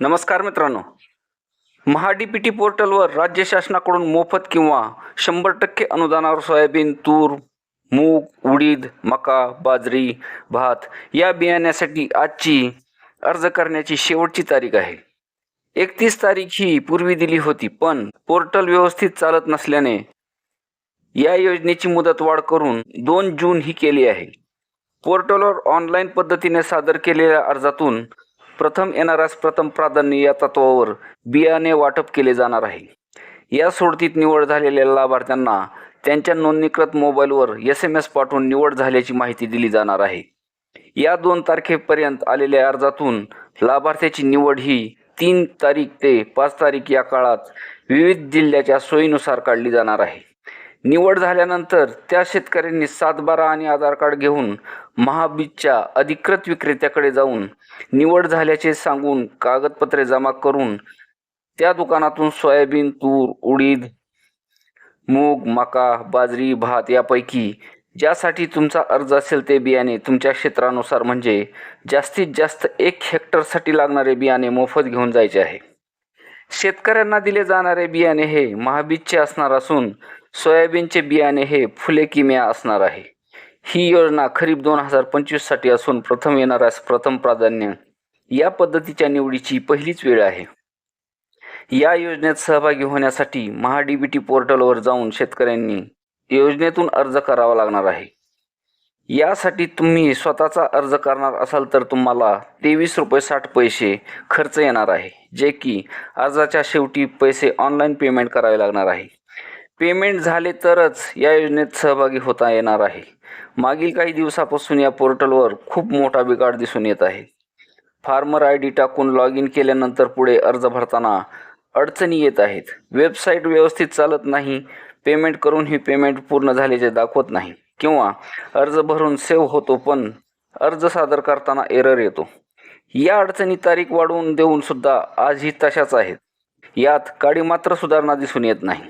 नमस्कार मित्रांनो. महाडीपीटी पोर्टलवर राज्य शासनाकडून मोफत किंवा शंभर टक्के अनुदानावर सोयाबीन तूर मूग उडीद मका बाजरी भात या बियाण्यासाठी आजची अर्ज करण्याची शेवटची तारीख आहे. एकतीस तारीख ही पूर्वी दिली होती पण पोर्टल व्यवस्थित चालत नसल्याने या योजनेची मुदत वाढ करून दोन जून ही केली आहे. पोर्टलवर ऑनलाईन पद्धतीने सादर केलेल्या अर्जातून प्रथम येणाऱ्यास प्रथम प्राधान्य या तत्वावर बियाणे वाटप केले जाणार आहे. या सोडतीत निवड झालेल्या लाभार्थ्यांना त्यांच्या नोंदणीकृत मोबाईलवर एस एम एस पाठवून निवड झाल्याची माहिती दिली जाणार आहे. या दोन तारखेपर्यंत आलेल्या अर्जातून लाभार्थ्याची निवड ही तीन तारीख ते पाच तारीख या काळात विविध जिल्ह्याच्या सोयीनुसार काढली जाणार आहे. निवड झाल्यानंतर त्या शेतकऱ्यांनी सातबारा आणि आधार कार्ड घेऊन महाबीजच्या अधिकृत विक्रेत्याकडे जाऊन निवड झाल्याचे सांगून कागदपत्रे जमा करून त्या दुकानातून सोयाबीन तूर उडीद मूग मका बाजरी भात यापैकी ज्यासाठी तुमचा अर्ज असेल ते बियाणे तुमच्या क्षेत्रानुसार म्हणजे जास्तीत जास्त एक हेक्टरसाठी लागणारे बियाणे मोफत घेऊन जायचे आहे. शेतकऱ्यांना दिले जाणारे बियाणे हे महाबीजचे असणार असून सोयाबीनचे बियाणे हे फुले किम्या असणार आहे. ही योजना खरीप दोन हजार पंचवीससाठी असून प्रथम येणाऱ्यास प्रथम प्राधान्य या पद्धतीच्या निवडीची पहिलीच वेळ आहे. या योजनेत सहभागी होण्यासाठी महाडीबीटी पोर्टलवर जाऊन शेतकऱ्यांनी योजनेतून अर्ज करावा लागणार आहे. यासाठी तुम्ही स्वतःचा अर्ज करणार असाल तर तुम्हाला तेवीस रुपये साठ पैसे खर्च येणार आहे जे की अर्जाच्या शेवटी पैसे ऑनलाईन पेमेंट करावे लागणार आहे. पेमेंट झाले तरच या योजनेत सहभागी होता येणार आहे. मागील काही दिवसापासून या पोर्टलवर खूप मोठा बिघाड दिसून येत आहे. फार्मर आय डी टाकून लॉग इन केल्यानंतर पुढे अर्ज भरताना अडचणी येत आहेत. वेबसाईट व्यवस्थित चालत नाही. पेमेंट करूनही पेमेंट पूर्ण झाल्याचे दाखवत नाही. किंवा अर्ज भरून सेव्ह होतो पण अर्ज सादर करताना एरर येतो. या अडचणी तारीख वाढवून देऊन सुद्धा आजही तशाच आहेत. यात काडी मात्र सुधारणा दिसून येत नाही.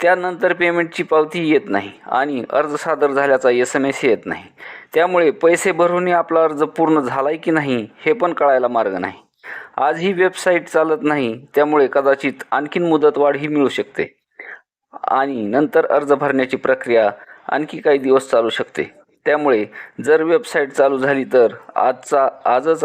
त्यानंतर पेमेंटची पावती येत नाही आणि अर्ज सादर झाल्याचा एस एम एस येत नाही. त्यामुळे पैसे भरूनही आपला अर्ज पूर्ण झालाय की नाही हे पण कळायला मार्ग नाही. आज ही वेबसाईट चालत नाही त्यामुळे कदाचित आणखीन मुदतवाढही मिळू शकते. आणि नंतर अर्ज भरण्याची प्रक्रिया आणखी काही दिवस चालू शकते. त्यामुळे जर वेबसाईट चालू झाली तर आजचा आजच अर्ज